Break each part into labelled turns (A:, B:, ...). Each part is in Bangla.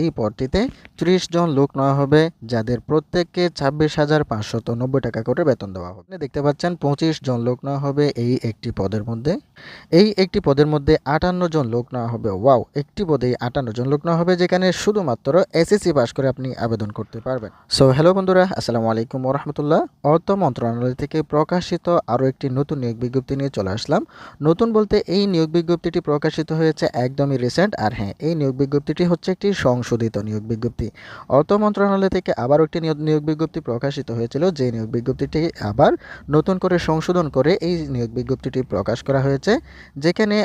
A: এই পদটিতে ত্রিশ জন লোক নেওয়া হবে, যাদের প্রত্যেককে ছাব্বিশ হাজার পাঁচশত নব্বই টাকা করে বেতন দেওয়া হবে। দেখতে পাচ্ছেন পঁচিশ জন লোক নেওয়া হবে এই একটি পদের মধ্যে। এই একটি পদের মধ্যে আটান্ন জন লোক নেওয়া হবে। ওয়াও, একটি পদে আটান্ন জন লোক নেওয়া হবে, যেখানে শুধুমাত্র এসএসসি পাস করে আপনি আবেদন করতে পারবেন। সো হ্যালো বন্ধুরা, আসসালামু আলাইকুম রহমতুল্লাহ অর্থ মন্ত্রণালয় থেকে প্রকাশিত আরও একটি নতুন নিয়োগ বিজ্ঞপ্তি নিয়ে চলে আসলাম। নতুন বলতে এই নিয়োগ বিজ্ঞপ্তিটি প্রকাশিত হয়েছে একদমই রিসেন্ট আর হ্যাঁ এই নিয়োগ বিজ্ঞপ্তিটি হচ্ছে একটি সংশোধিত নিয়োগ বিজ্ঞপ্তি। অর্থ মন্ত্রণালয় থেকে আবার একটি নিয়োগ বিজ্ঞপ্তি প্রকাশিত হয়েছিল, যে নিয়োগ বিজ্ঞপ্তিটি আবার নতুন করে সংশোধন করে এই নিয়োগ বিজ্ঞপ্তিটি প্রকাশ করা হয়েছে, যেখানে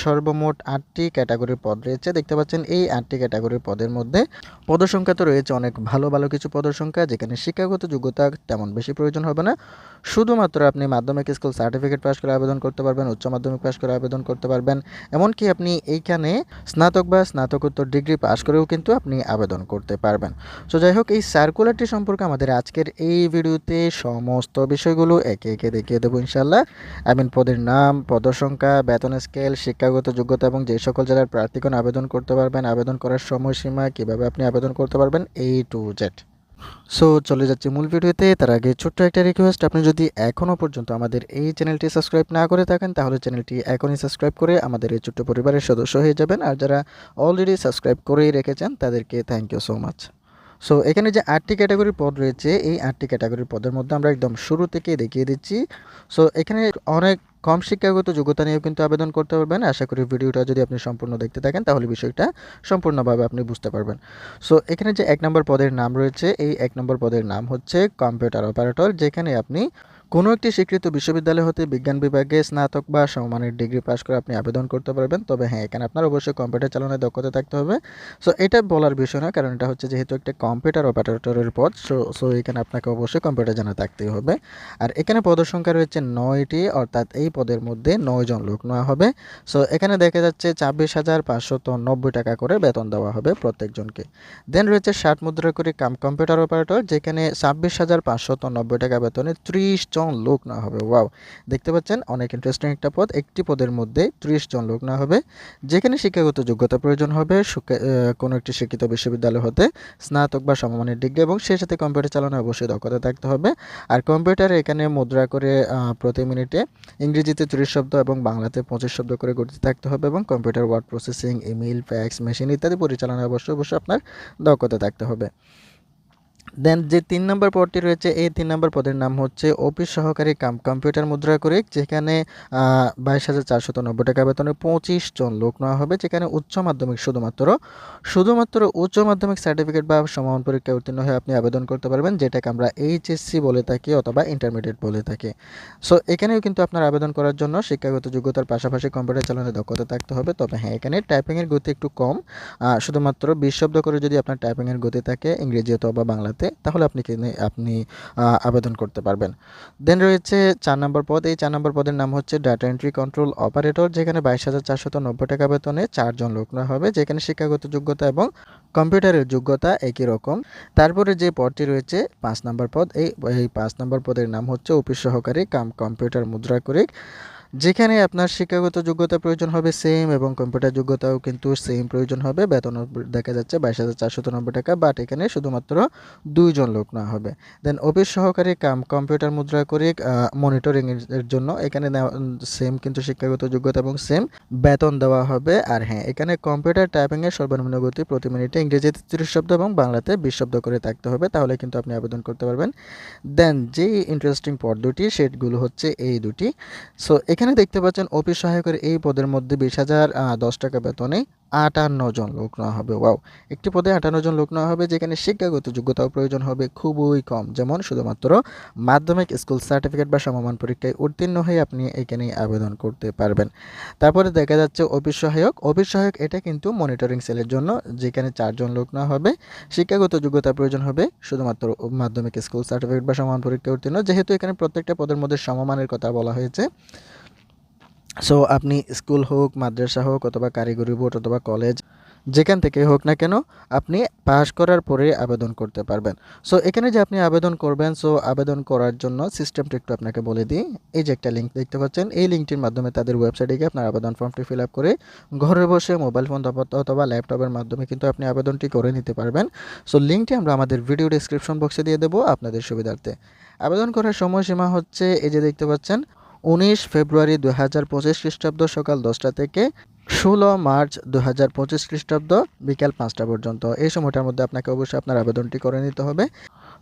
A: সর্বমোট আটটি ক্যাটাগরির পদ রয়েছে। দেখতে পাচ্ছেন, এই আটটি ক্যাটাগরির পদের মধ্যে পদসংখ্যা তো রয়েছে, অনেক ভালো ভালো কিছু পদসংখ্যা, যেখানে শিক্ষাগত যোগ্যতা তেমন বেশি প্রয়োজন হবে না। শুধুমাত্র আপনি মাধ্যমিক স্কুল সার্টিফিকেট পাস করে আবেদন করতে পারবেন, উচ্চ মাধ্যমিক পাস করে আবেদন করতে পারবেন, এমনকি আপনি এইখানে স্নাতক বা স্নাতকোত্তর ডিগ্রি পাস করেও কিন্তু আপনি আবেদন করতে পারবেন। সো যাই হোক, এই সার্কুলারটি সম্পর্কে আমাদের আজকের এই ভিডিওতে সমস্ত বিষয়গুলো একে একে দেখিয়ে দেবো ইনশাল্লাহ আই মিন পদের নাম, পদসংখ্যা, বেতন স্কেল শিক্ষাগত যোগ্যতা এবং যে সকল জেলার প্রার্থীগণ আবেদন করতে পারবেন, আবেদন করার সময়সীমা, কীভাবে আপনি আবেদন করতে পারবেন এই টু জেড সো চলে যাচ্ছি মূল ভিডিওতে। তার আগে ছোট্ট একটা রিকোয়েস্ট আপনি যদি এখনও পর্যন্ত আমাদের এই চ্যানেলটি সাবস্ক্রাইব না করে থাকেন, তাহলে চ্যানেলটি এখনই সাবস্ক্রাইব করে আমাদের এই ছোট্ট পরিবারের সদস্য হয়ে যাবেন। আর যারা অলরেডি সাবস্ক্রাইব করেই রেখেছেন, তাদেরকে thank you so much so এখানে যে আটটি ক্যাটাগরির পদ রয়েছে, এই আটটি ক্যাটাগরির পদের মধ্যে আমরা একদম শুরু থেকে দেখিয়ে দিচ্ছি। সো এখানে অনেক কম শিক্ষাগত যোগ্যতা নিয়েও কিন্তু আবেদন করতে পারবেন। আশা করি ভিডিওটা যদি আপনি সম্পূর্ণ দেখতে থাকেন, তাহলে বিষয়টা সম্পূর্ণভাবে আপনি বুঝতে পারবেন। সো এখানে যে এক নম্বর পদের নাম রয়েছে, এই এক নম্বর পদের নাম হচ্ছে কম্পিউটার অপারেটর যেখানে আপনি কোনো একটি স্বীকৃত বিশ্ববিদ্যালয় হতে বিজ্ঞান বিভাগে স্নাতক বা সমমানের ডিগ্রি পাস করে আপনি আবেদন করতে পারবেন। তবে হ্যাঁ এখানে আপনার অবশ্যই কম্পিউটার চালানোর দক্ষতা থাকতে হবে। সো এটা বলার বিষয় না কারণ এটা হচ্ছে যেহেতু একটা কম্পিউটার অপারেটরের পদ সো সো এখানে আপনাকে অবশ্যই কম্পিউটার জানা থাকতেই হবে। আর এখানে পদের সংখ্যা রয়েছে নয়টি, অর্থাৎ এই পদের মধ্যে নয় জন লোক নেওয়া হবে। সো এখানে দেখা যাচ্ছে ছাব্বিশ হাজার পাঁচশত নব্বই টাকা করে বেতন দেওয়া হবে প্রত্যেকজনকে। দেন রয়েছে ষাট মুদ্রা করে কাম কম্পিউটার অপারেটর, যেখানে ছাব্বিশ হাজার পাঁচশত নব্বই টাকা বেতনে ত্রিশ জন লোক না হবে। ওয়াও, দেখতে পাচ্ছেন? অনেক ইন্টারেস্টিং একটা পদ। একটি পদের মধ্যে ত্রিশ জন লোক না হবে, যেখানে শিক্ষাগত যোগ্যতা প্রয়োজন হবে কোনো একটি শিক্ষিত বিশ্ববিদ্যালয় হতে স্নাতক বা সমমানের ডিগ্রি এবং সেই সাথে কম্পিউটার চালানো অবশ্যই দক্ষতা থাকতে হবে। আর কম্পিউটারে এখানে মুদ্রা করে প্রতি মিনিটে ইংরেজিতে ত্রিশ শব্দ এবং বাংলাতে পঁচিশ শব্দ করে গঠিত থাকতে হবে এবং computer, word processing email fax, machine ইত্যাদি পরিচালনা অবশ্যই অবশ্যই আপনার দক্ষতা থাকতে হবে। দেন যে তিন নম্বর পদটি রয়েছে, এই তিন নম্বর পদের নাম হচ্ছে অফিস সহকারী কাম, কম্পিউটার মুদ্রা করে যেখানে বাইশ হাজার চারশত নব্বই টাকা বেতনে পঁচিশ জন লোক নেওয়া হবে, যেখানে উচ্চ মাধ্যমিক শুধুমাত্র শুধুমাত্র উচ্চ মাধ্যমিক সার্টিফিকেট বা সমান পরীক্ষায় উত্তীর্ণ হয়ে আপনি আবেদন করতে পারবেন, যেটাকে আমরা এইচএসসি বলে থাকি অথবা ইন্টারমিডিয়েট বলে থাকি। সো এখানেও কিন্তু আপনার আবেদন করার জন্য শিক্ষাগত যোগ্যতার পাশাপাশি কম্পিউটার চালানোর দক্ষতা থাকতে হবে। তবে হ্যাঁ এখানে টাইপিংয়ের গতি একটু কম। শুধুমাত্র বিশ শব্দ করে যদি আপনার টাইপিংয়ের গতি থাকে, ইংরেজি অথবা বাংলাতে তাহলে আপনি আপনি আবেদন করতে পারবেন। দেন রয়েছে চার নম্বর পদ। এই চার নম্বর পদের নাম হচ্ছে ডাটা এন্ট্রি কন্ট্রোল অপারেটর যেখানে বাইশ হাজার চারশত নব্বই টাকা বেতনে চারজন লোক নেওয়া হবে, যেখানে শিক্ষাগত যোগ্যতা এবং কম্পিউটারের যোগ্যতা একই রকম। তারপরে যে পদটি রয়েছে, পাঁচ নম্বর পদ, এই এই পাঁচ নম্বর পদের নাম হচ্ছে অফিস সহকারী কাম কম্পিউটার মুদ্রা করে যেখানে আপনার শিক্ষাগত যোগ্যতা প্রয়োজন হবে সেম এবং কম্পিউটার যোগ্যতাও কিন্তু সেম প্রয়োজন হবে। বেতন দেখা যাচ্ছে বাইশ হাজার চারশত নব্বই টাকা বাট এখানে শুধুমাত্র দুইজন লোক নেওয়া হবে। দেন অফিস সহকারী কাম কম্পিউটার মুদ্রা করে মনিটরিং এর জন্য এখানে সেম কিন্তু শিক্ষাগত যোগ্যতা এবং সেম বেতন দেওয়া হবে। আর হ্যাঁ এখানে কম্পিউটার টাইপিংয়ের সর্বনিম্ন গতি প্রতি মিনিটে ইংরেজিতে তিরিশ শব্দ এবং বাংলাতে বিশ শব্দ করে থাকতে হবে, তাহলে কিন্তু আপনি আবেদন করতে পারবেন। দেন যেই ইন্টারেস্টিং পদ দুটি সেটগুলো হচ্ছে এই দুটি। সো এখানে দেখতে পাচ্ছেন অফিস সহায়কের এই পদের মধ্যে বিশ হাজার দশ টাকা বেতনে আটান্ন জন লোক নেওয়া হবে। ওয়াও! একটি পদে আটান্ন জন লোক নেওয়া হবে, যেখানে শিক্ষাগত যোগ্যতাও প্রয়োজন হবে, খুবই কম। যেমন শুধুমাত্র মাধ্যমিক স্কুল সার্টিফিকেট বা সমমান পরীক্ষায় উত্তীর্ণ হয়ে আপনি এখানে আবেদন করতে পারবেন। তারপরে দেখা যাচ্ছে অফিস সহায়ক। অফিস সহায়ক এটা কিন্তু মনিটরিং সেলের জন্য, যেখানে চারজন লোক নেওয়া হবে। শিক্ষাগত যোগ্যতা প্রয়োজন হবে, শুধুমাত্র মাধ্যমিক স্কুল সার্টিফিকেট বা সমান পরীক্ষায় উত্তীর্ণ। যেহেতু এখানে প্রত্যেকটা পদের মধ্যে সমমানের কথা বলা হয়েছে সো আপনি স্কুল হোক, মাদ্রাসা হোক, অথবা কারিগরি বোর্ড অথবা কলেজ, যেখান থেকে হোক না কেন, আপনি পাস করার পরে আবেদন করতে পারবেন। সো এখানে যে আপনি আবেদন করবেন সো আবেদন করার জন্য সিস্টেমটা একটু আপনাকে বলে দিই। এই যে একটা লিঙ্ক দেখতে পাচ্ছেন, এই লিঙ্কটির মাধ্যমে তাদের ওয়েবসাইটে গিয়ে আপনার আবেদন ফর্মটি ফিল আপ করে ঘরে বসে মোবাইল ফোন অথবা ল্যাপটপের মাধ্যমে কিন্তু আপনি আবেদনটি করে নিতে পারবেন। সো লিঙ্কটি আমরা আমাদের ভিডিও ডিসক্রিপশন বক্সে দিয়ে দেবো আপনাদের সুবিধার্থে। আবেদন করার সময়সীমা হচ্ছে, এই যে দেখতে পাচ্ছেন উনিশ ফেব্রুয়ারি দু হাজার পঁচিশ খ্রিস্টাব্দ সকাল দশটা থেকে ষোলো মার্চ দু হাজার পঁচিশ খ্রিস্টাব্দ বিকাল পাঁচটা পর্যন্ত। এই সময়টার মধ্যে আপনাকে অবশ্যই আপনার আবেদনটি করে নিতে হবে।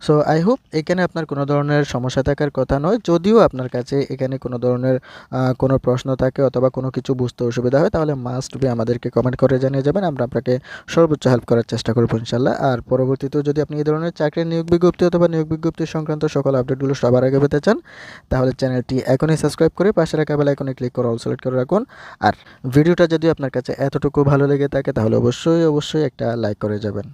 A: সো আই হোপ এখানে আপনার কোনো ধরনের সমস্যা থাকার কথা নয়। যদিও আপনার কাছে এখানে কোনো ধরনের কোনো প্রশ্ন থাকে অথবা কোনো কিছু বুঝতে অসুবিধা হয়, তাহলে মাস্ট বি আমাদেরকে কমেন্ট করে জানিয়ে যাবেন। আমরা আপনাকে সর্বোচ্চ হেল্প করার চেষ্টা করব ইনশাল্লাহ আর পরবর্তীতেও যদি আপনি এই ধরনের চাকরির নিয়োগ বিজ্ঞপ্তি অথবা নিয়োগ বিজ্ঞপ্তি সংক্রান্ত সকল আপডেটগুলো সবার আগে পেতে চান, তাহলে চ্যানেলটি এখনই সাবস্ক্রাইব করে পাশে রাখা বেল আইকনে ক্লিক করে অল সিলেক্ট করে রাখুন। আর ভিডিওটা যদি আপনার কাছে এতটুকু ভালো লেগে থাকে তাহলে অবশ্যই অবশ্যই একটা লাইক করে যাবেন।